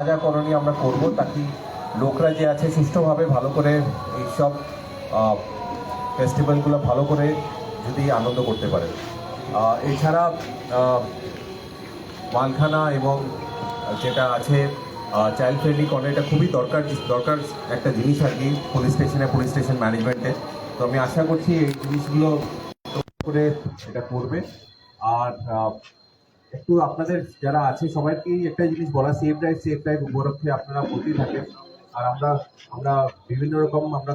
যা করণীয় আমরা করব, তাকে লোকরা যে আছে সুষ্ঠুভাবে ভালো করে এইসব ফেস্টিভ্যালগুলো ভালো করে যদি আনন্দ করতে পারে। এছাড়া মালখানা এবং যেটা আছে চাইল্ড ফ্রেন্ডলি কর্নার এটা খুবই দরকার দরকার একটা জিনিস আর কি পুলিশ স্টেশনে পুলিশ স্টেশন ম্যানেজমেন্টে তো আমি আশা করছি এই জিনিসগুলো করে এটা করবে। আর একটু আপনাদের যারা আছে সবাইকেই একটা জিনিস বলা সেফ ড্রাইভ সেফ ড্রাইভ উপলক্ষে আপনারা বলতেই থাকেন। আর আমরা আমরা বিভিন্ন রকম আমরা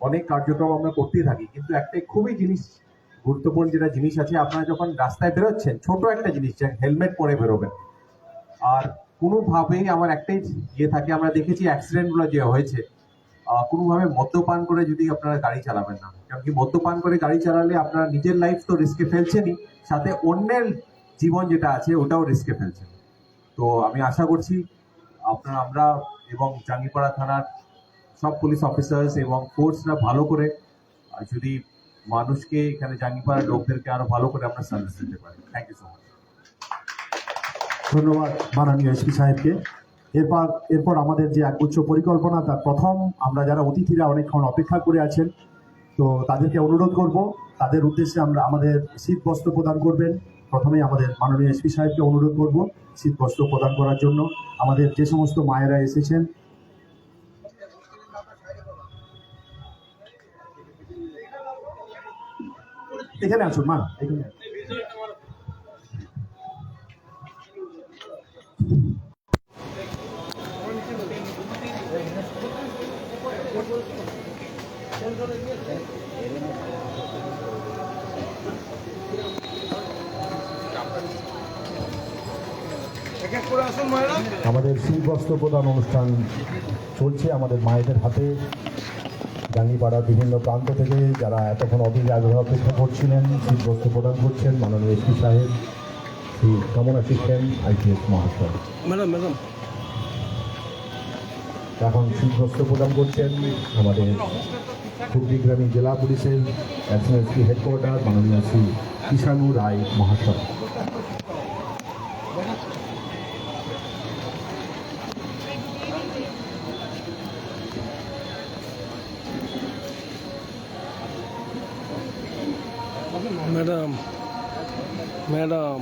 অনেক কার্যক্রম আমরা করতেই থাকি। কিন্তু একটাই খুবই জিনিস গুরুত্বপূর্ণ যেটা জিনিস আছে, আপনারা যখন রাস্তায় বেরোচ্ছেন, ছোট একটা জিনিস হেলমেট পরে বেরোবেন। আর কোনোভাবেই আমার একটাই ইয়ে থাকে, আমরা দেখেছি অ্যাক্সিডেন্টগুলো যে হয়েছে কোনোভাবে মদ্যপান করে যদি আপনারা গাড়ি চালাবেন না। কি মদ্যপান করে গাড়ি চালালে আপনার নিজের লাইফ তো রিস্কে ফেলছেনই। সাথে অন্যের জীবন যেটা আছে, ওটাও রিস্কে ফেলছেন। তো আমি আশা করছি আপনার, আমরা এবং জাঙ্গিপাড়া থানার সব পুলিশ অফিসার্স এবং ফোর্সরা ভালো করে যদি মানুষকে এখানে জাঙ্গিপাড়ার লোকদেরকে আরও ভালো করে আমরা সার্ভিস দিতে পারি। থ্যাংক ইউ সো মাচ ধন্যবাদ মাননীয় এসপি সাহেবকে। এরপর এরপর আমাদের যে একগুচ্ছ পরিকল্পনা, তার প্রথম আমরা যারা অতিথিরা অনেকক্ষণ অপেক্ষা করে আছেন তো তাদেরকে অনুরোধ করব, তাদের উদ্দেশ্যে আমরা আমাদের শীত বস্ত্র প্রদান করবেন। প্রথমেই আমাদের মাননীয় এসপি সাহেবকে অনুরোধ করব শীত বস্ত্র প্রদান করার জন্য। আমাদের যে সমস্ত মায়েরা এসেছেন। এখানে আসুন, মা, এখানে। আমাদের শীতবস্ত্র প্রদান অনুষ্ঠান চলছে আমাদের মায়েদের হাতে। জাঙ্গিপাড়ার বিভিন্ন প্রান্ত থেকে যারা এতক্ষণ অধীর আগ্রহ অপেক্ষা করছিলেন শীতবস্ত্র প্রদান করছেন, মাননীয় এসপি সাহেব, শ্রী কামনা শিখছেন আইপিএস মহাশয়। ম্যাডাম ম্যাডাম এখন শীতবস্ত্র প্রদান করছেন আমাদের কুড়িগ্রামী জেলা পুলিশের অ্যাডিশনাল এসপি হেডকোয়ার্টার মাননীয় শ্রী কিষাণু রায় মহাশয়। ম্যাডাম ম্যাডাম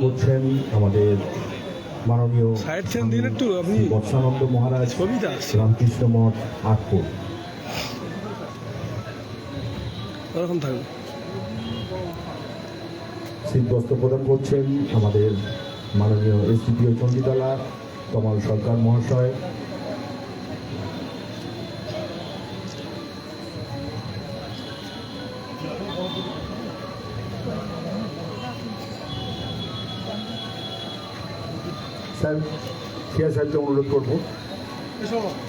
করছেন আমাদের মাননীয় বৎসানন্দ মহারাজ রামকৃষ্ণ মঠ আটপুর। ওরকম থাকবে শীতবস্ত্র প্রদান করছেন আমাদের মাননীয় এসডিপিও চণ্ডীতলা কমল সরকার মহাশয় সিয়া স্যারকে অনুরোধ করব।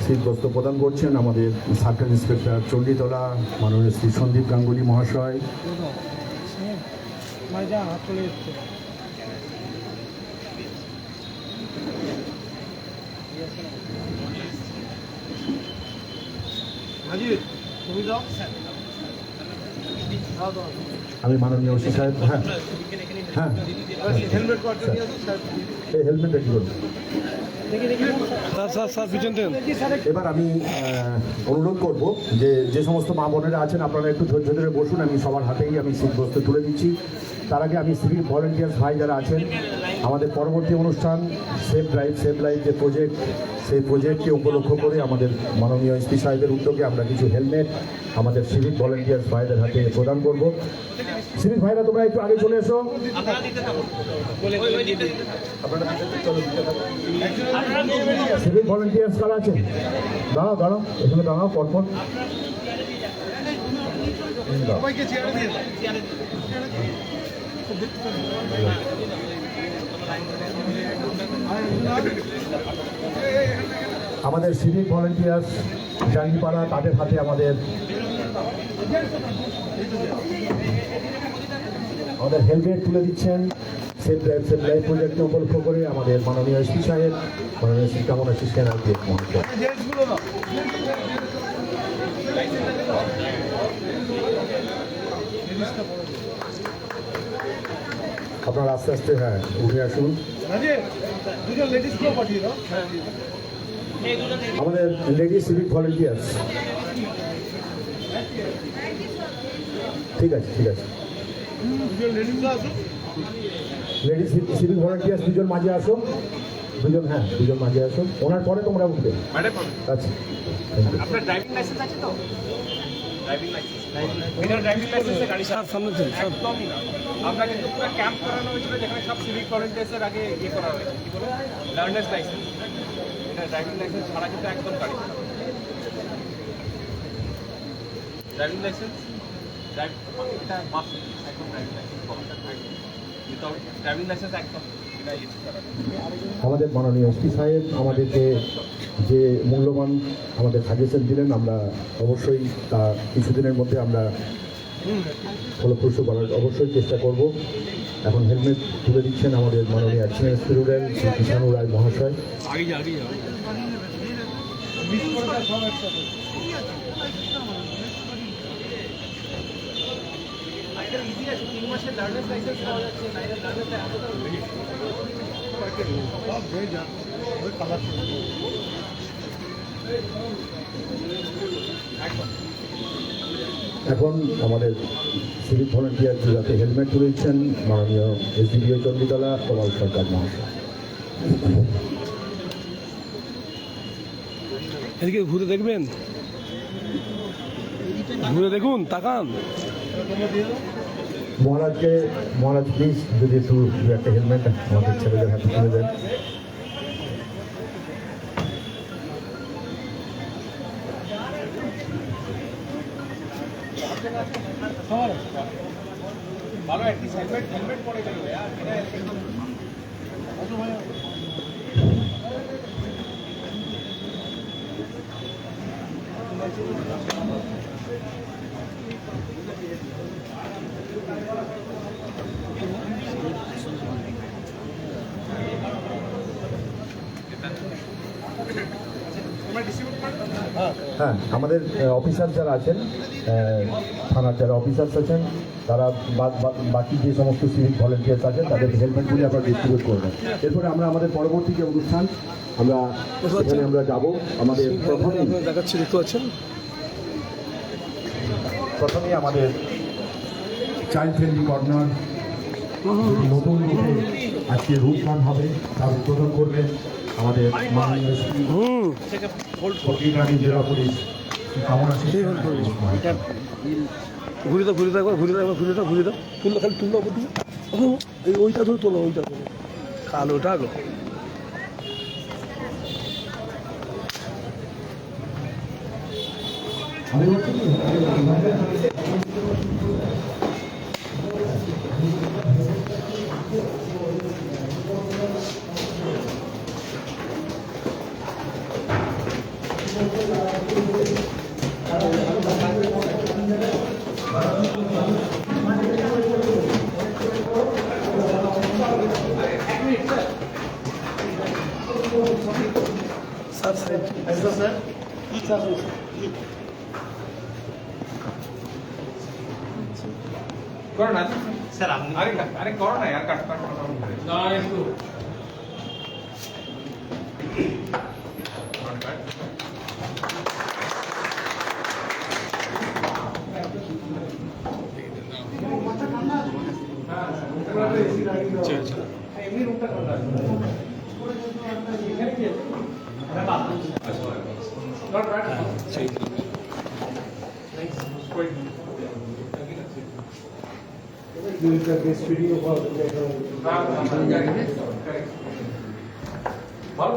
শীতবস্ত্র প্রদান করছেন আমাদের সার্কেল ইন্সপেক্টর চণ্ডীতলা মাননীয় শ্রী সন্দীপ গাঙ্গুলি মহাশয়। আমি মাননীয় ওসি সাহেব হ্যাঁ হ্যাঁ। এই হেলমেটটা কি এবার আমি অনুরোধ করব যে যে সমস্ত মা বোনেরা আছেন, আপনারা একটু ধৈর্য ধরে বসুন। আমি সবার হাতেই আমি শীতবস্ত্র তুলে দিচ্ছি। তার আগে আমি সিভিল ভলেন্টিয়ার্স ভাই যারা আছেন, আমাদের পরবর্তী অনুষ্ঠান সেফ ড্রাইভ সেফ লাইফ যে প্রজেক্ট সেই প্রজেক্টকে উপলক্ষ করে আমাদের মাননীয় এসপি সাহেবের উদ্যোগে আমরা কিছু হেলমেট আমাদের সিভিক ভলেন্টিয়ার্স ভাইদের হাতে প্রদান করব সিভিক ভাইরা, তোমরা একটু আগে চলে এসো। সিভিক ভলেন্টিয়ার্স কারা আছেন দাঁড়াও দাঁড়াও, এখানে দাঁড়াও, পরপর এই দাও। আমাদের সিভিক ভলেন্টিয়ার্স জাঙ্গিপাড়া তাদের হাতে আমাদের আমাদের হেলমেট তুলে দিচ্ছেন। সেফ ড্রাইভ সেফ লাইফ প্রজেক্টকে উপলক্ষ করে আমাদের মাননীয় এসপি সাহেব, মাননীয় শ্রী কামনা শিক্ষা আইপিএস মহাশয় আপনারা আস্তে আস্তে হ্যাঁ উঠে আসুন। আমাদের লেডি সিভিক ভলেন্টিয়ার্স। ঠিক আছে ঠিক আছে। লেডি সিভিক ভলেন্টিয়ার্স দুজন মাঝে আসো। দুজন হ্যাঁ দুজন মাঝে আসো। ওনার পরে তোমরা উঠবে। আচ্ছা। আপনার ড্রাইভিং লাইসেন্স আছে তো? ড্রাইভিং লাইসেন্স বিনা গাড়ি স্যার সামনে চল স্যার আপনাকে কিন্তু পুরো ক্যাম্প করানো হয়েছিল যেখানে সব সিভিক ভলেন্টিয়ার্সের আগে ইয়ে করা হয়েছে লার্নার্স লাইসেন্স এটা ড্রাইভিং লাইসেন্স ছাড়া কিন্তু একদম গাড়ি ড্রাইভিং লাইসেন্স ড্রাইভিং লাইসেন্স একদম আমাদের মাননীয় এসপি সাহেব, আমাদেরকে যে মূল্যবান আমাদের সাজেশন দিলেন, আমরা অবশ্যই তা কিছুদিনের মধ্যে আমরা ফলপ্রসূ করার অবশ্যই চেষ্টা করব। এখন হেলমেট তুলে দিচ্ছেন আমাদের মাননীয় অ্যাকশন স্টুডেন্ট শ্রী কিষাণু রায় মহাশয়। আগে এখন আমাদের সিভিক ভলেন্টিয়ার যাতে হেলমেট তুলে দিচ্ছেন মাননীয় এসডিপিও চণ্ডীতলা কমাল সরকার মহাশয়। এদিকে ঘুরে দেখবেন। ঘুরে দেখুন তাকান। মহারাজকে মহারাজ প্লিজ যদি একটু একটা হেলমেট আমাদের ছেলেদের হাতে তুলে দেন। হ্যাঁ আমাদের অফিসার যারা আছেন থানার যারা অফিসার্স আছেন তারা বাকি যে সমস্ত সিভিক ভলেন্টিয়ার্স আছেন তাদের হেলমেটগুলি আপনারা ডিস্ট্রিবিউট করবেন এরপরে আমরা আমাদের পরবর্তী যে অনুষ্ঠান আমরা সেখানে আমরা যাব। আমাদের প্রথমেই দেখাচ্ছি দেখতে পাচ্ছেন? প্রথমেই আমাদের চাইল্ড ফ্রেন্ডলি কর্নার নতুন রূপে আজকে রূপদান হবে তার উদ্বোধন করবেন আমাদের জেলা পুলিশ কামনা ঘুরে দাও ঘুরে দাও ঘুরে দাও ঘুরে দাও ঘুরে দাও। তুললো খালি তুললো ওপর এই ওইটা ধরে তোলো ওইটা তোলো কালোটা গো। আমি করো না। স্যার আপনি আরে আরে করো না यार কাট কাট না একটু এমনি রুমটা ঠান্ডা এখানে কি আছে নট ব্যাড Quite good. ভালো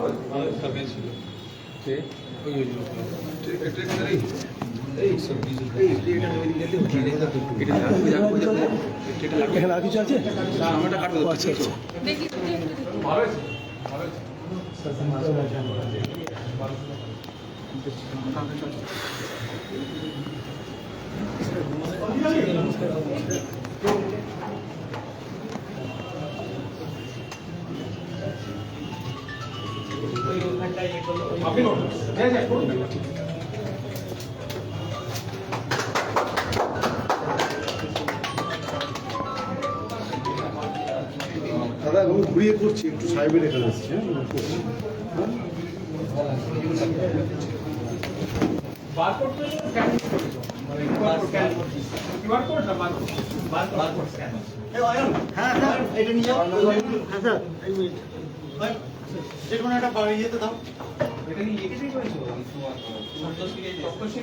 এখানে আর কিছু আছে ও, আচ্ছা আচ্ছা ভালো হয়েছে ভালো হয়েছে আপনি করুন হ্যাঁ হ্যাঁ করুন দাদা আমি ঘুরিয়ে করছি একটু সাহেবের এখানে আসছি হ্যাঁ। বারকোড তো স্ক্যান করে মানে কিউআর স্ক্যান কিউআর কোড না বারকোড বারকোড স্ক্যান হ্যাঁ স্যার এটা নিয়ে হ্যাঁ স্যার এক মিনিট। ভাই যে একটা বাড়ি যেতে দাও। এটা কি করেছ? বসো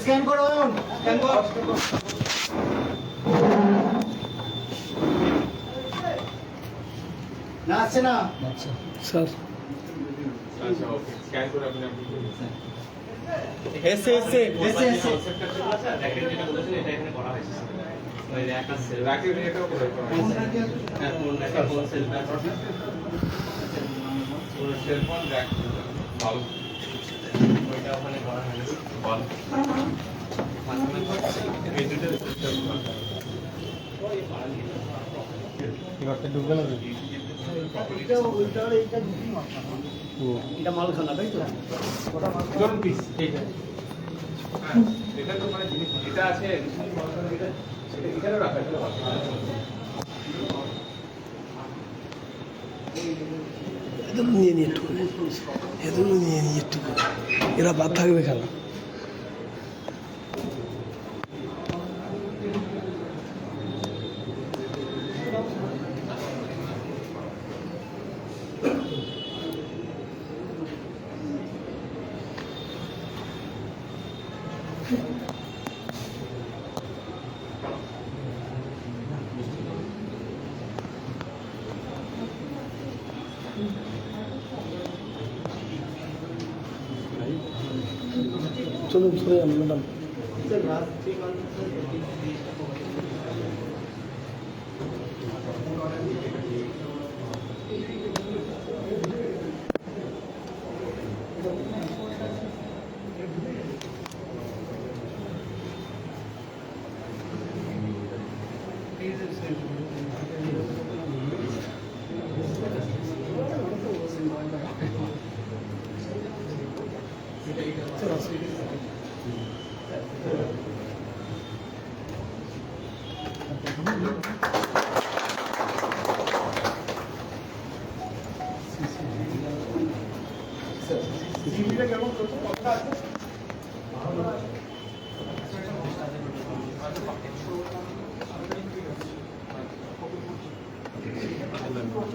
স্ক্যান করো অয়ন স্ক্যান না আসছে না স্যার। আচ্ছা ওকে স্ক্যান করে আপনি আপনি এসে এসে এসে এসে রাখি এটাও করে সেলফোন রাখ ভালো বল এই দুটো এটা মালখানা তাই তো ধরুন পিস এইটা হ্যাঁ এটা তো মানে জিনিস এটা আছে এটা এখানেও রাখা এটা ভালো। এদের নিয়ে নিয়ে একটু এদের নিয়ে নিয়ে একটু এরা বাদ থাকবে খেলা चलो दूसरे मैडम।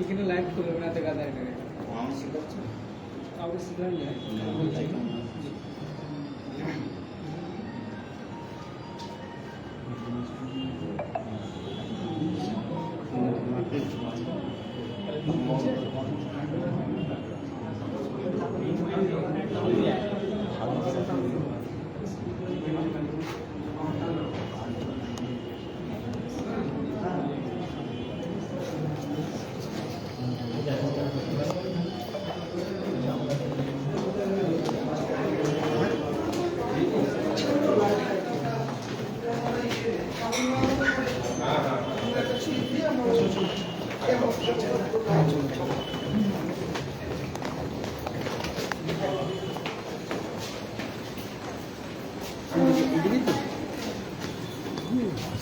এখানে লাইভ খুলবে না দেখা যায় না আমি শিখাচ্ছি আপনি শিখলেন না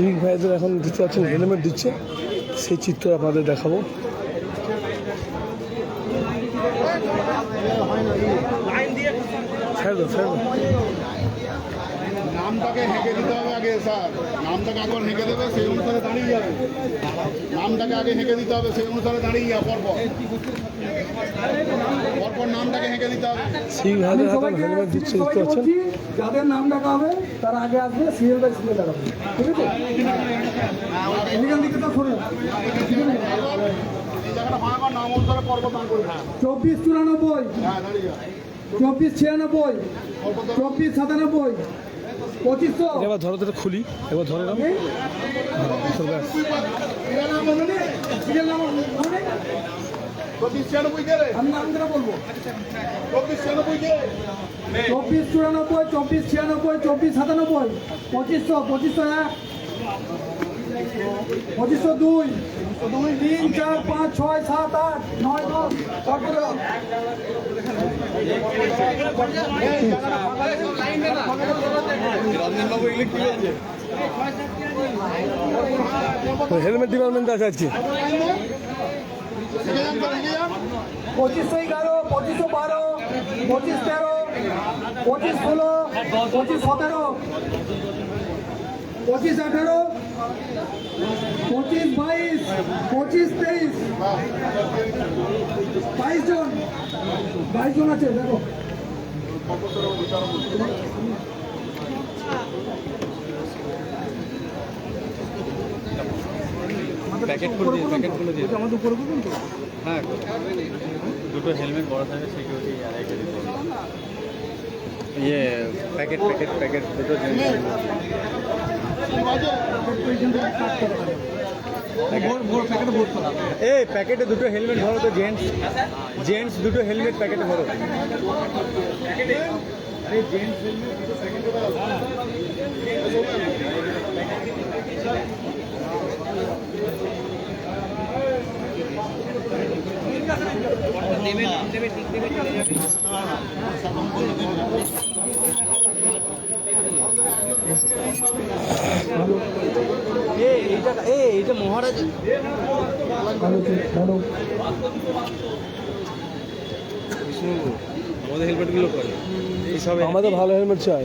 সিভিক ভাইদের এখন দিতে পারছেন হেলমেট দিচ্ছে। সেই চিত্র আপনাদের দেখাবো। নামটাকে হেঁকে দিতে হবে। আগে স্যার নামটাকে একবার হেঁকে দেবে সেই অনুসারে দাঁড়িয়ে যাবে। নামটাকে আগে হেঁকে দিতে হবে সেই অনুসারে দাঁড়িয়ে যাবে পরপর। পরপর নামটাকে হেঁকে দিতে হবে। যাদের নাম ডাকা হবে তারা আগে আসবে সিরিয়াল বাই সিরিয়াল দেখাবে ঠিক আছে? এখান থেকে তো শুনে এই জায়গাটা ভাঙা কর, নাম অনুসারে পরপর চব্বিশ চুরানব্বই হ্যাঁ চব্বিশ ছিয়ানব্বই চব্বিশ সাতানব্বই পঁচিশশো। এবার ধরো তো খুলি এবার ধরে নাও চব্বিশ চুরানব্বই চব্বিশ ছিয়ানব্বই চব্বিশ সাতানব্বই। পঁচিশশো পঁচিশশো এক। পঁচিশশো দুই। তিন চার পাঁচ ছয় সাত আট নয় দশ। হেলমেট ডিপার্টমেন্ট আছে আজকে। পঁচিশশো এগারো পঁচিশশো বারো পঁচিশ তেরো পঁচিশ ষোলো পঁচিশ সতেরো। পঁচিশ আঠেরো পঁচিশ বাইশ পঁচিশ তেইশ। বাইশ জন। বাইশ জন আছে দেখো। প্যাকেট করে দিয়ে প্যাকেট করে দিয়ে। আমাদের উপরে করবেন তো? হ্যাঁ দুটো হেলমেট বড় থাকে সিকিউরিটি আর একটা দিতে ইয়ে প্যাকেট প্যাকেট প্যাকেট দুটো এই প্যাকেটে দুটো হেলমেট ভরো তো, জেন্টস জেন্টস দুটো হেলমেট প্যাকেটে ভরো জেন্টস হেলমেট দুটো প্যাকেটে ভরো আমাদের আমাদের ভালো হেলমেট চাই।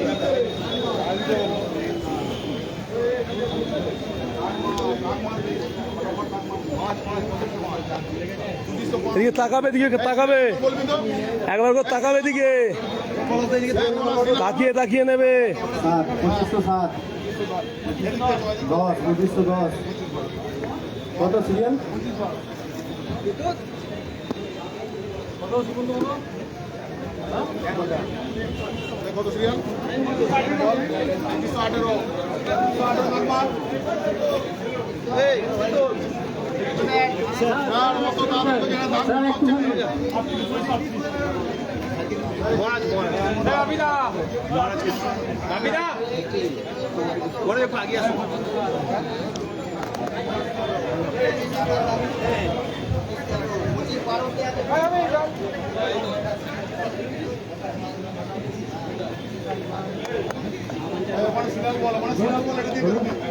এদিকে তাকাবে এদিকে তাকাবে। একবার করে তাকাবে এদিকে। তাকিয়ে তাকিয়ে নেবে। সাত পঁচিশশো সাত দশ পঁচিশশো দশ। কত সিরিয়াল কত সিরিয়াল তিনশো আঠেরো তিনশো আঠেরো তো যেন ওখানে সিরিয়াল বল ওখানে সিরিয়াল বল এটা দিয়ে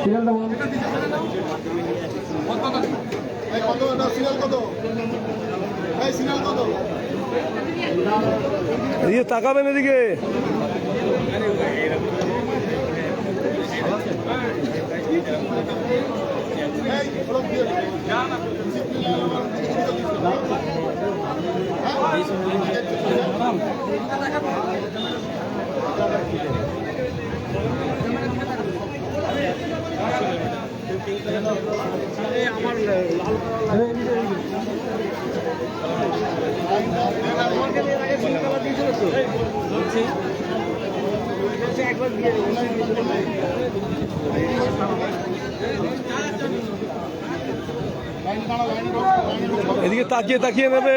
সিরিয়াল বল কত সিরিয়াল কত? এই সিরিয়াল কত? এদিকে তাকাবেন এদিকে। এই হলো দিয়ে লাইন দাঁড়া লাইনে ঢোক লাইনে ঢোক এদিকে তাকিয়ে তাকিয়ে নেবে।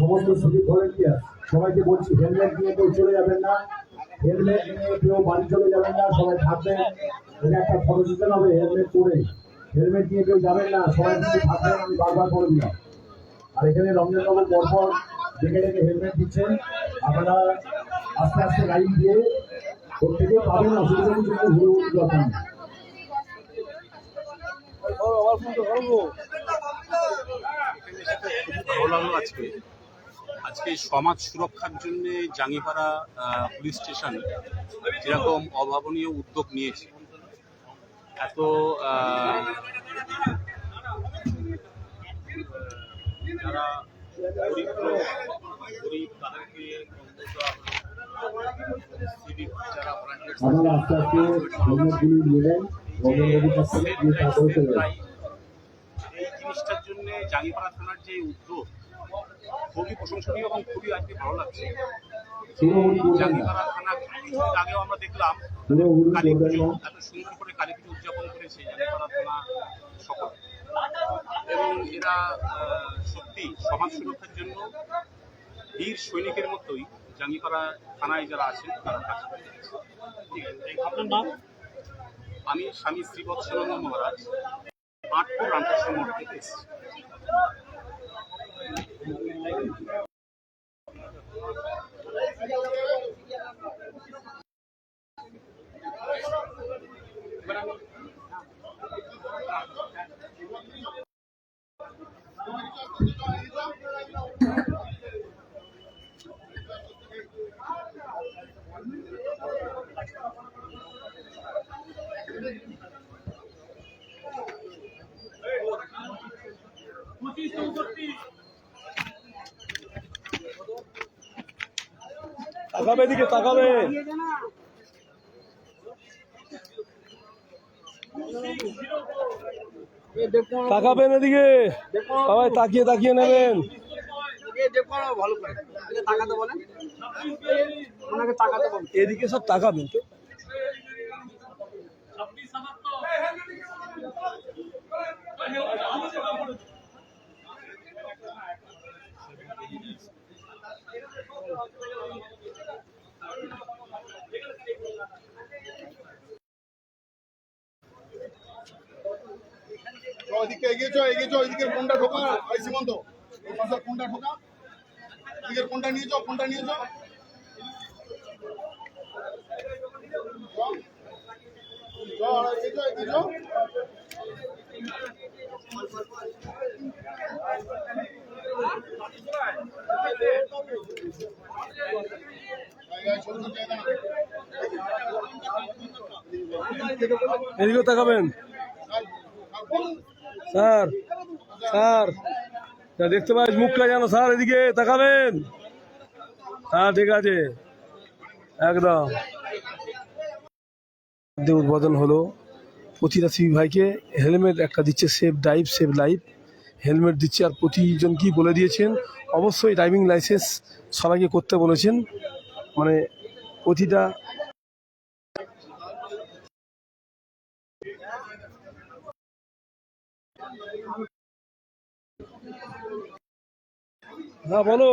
সমস্ত সিভিক ভলেন্টিয়ার সবাইকে বলছি, হেলমেট নিয়ে কেউ চলে যাবেন না। হেলমেট নিয়ে কেউ বাড়ি চলে যাবেন না, সবাই থাকবেন। এটা একটা ফটো হবে, হেলমেট পরে। হেলমেট নিয়ে কেউ যাবেন না, সবাই থাকবেন, আমি বারবার করে দিলাম। আর এখানে রঞ্জনবাবু পরপর ডেকে ডেকে হেলমেট দিচ্ছেন। আপনারা আস্তে আস্তে লাইন দিয়ে প্রত্যেকে পাবেন অসুবিধা ভালো আজকে। আজকে সমাজ সুরক্ষার জন্য জাঙ্গিপাড়া পুলিশ স্টেশন যেরকম অভাবনীয় উদ্যোগ নিয়েছে, এত যারা গরিব লোক, গরিব তাদেরকে civic যারা volunteers আপনারা আস্তে আস্তে হেলমেটগুলি নেবেন রঞ্জনবাবুর কাছ থেকে দিয়ে তারপরে চলে যাবেন এই জিনিসটার জন্য জাঙ্গিপাড়া থানার যে উদ্যোগ খুবই প্রশংসনীয় এবং খুবই আজকে ভালো লাগছে। জাঙ্গিপাড়া থানা কিছুদিন আগেও আমরা দেখলাম হুড়োহুড়ি কালী পুজো এত সুন্দর করে কালী পুজো উদযাপন করেছে জাঙ্গিপাড়া থানা সকল এবং এরা সত্যি সমাজ সুরক্ষার জন্য বীর সৈনিকের মতোই জাঙ্গিপাড়া থানায় যারা আছেন, তারা কাজ করে নাম? আমি স্বামী শ্রীবৎসানন্দ মহারাজ আটপুর রামকৃষ্ণ থেকে এসেছি। তাকাবে এদিকে তাকাবে। তাকাবেন এদিকে। সবাই তাকিয়ে তাকিয়ে নেবেন। এদিকে সব তাকাবেন তো। তো ওইদিকে এদিকে কোনটা ঢোকা? ঢোকা? এদিকে কোনটা নিয়ে যাও কোনটা নিয়ে যাও চল এগিয়ে যাও এগিয়ে যাও এদিকেও তাকাবেন। Sir sir. যা দেখতে পাই মুখটা জানো স্যার এদিকে তাকাবেন। হ্যাঁ ঠিক আছে। একদম। উদ্বোধন হলো। প্রতিটা ভাইকে হেলমেট একটা দিচ্ছে, safe drive save life. Helmet দিচ্ছে আর প্রতিজন কি বলে দিয়েছেন? অবশ্যই ড্রাইভিং লাইসেন্স সবাইকে করতে বলেছেন। মানে প্রতিটা হ্যাঁ বলো।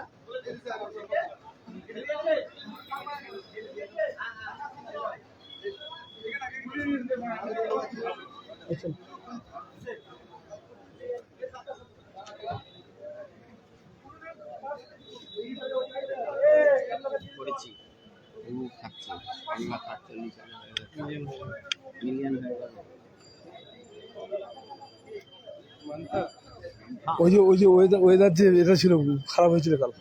ওই যে ওই যে ওয়েদার ওয়েদার যে এটা ছিল খারাপ হয়েছিল কাল।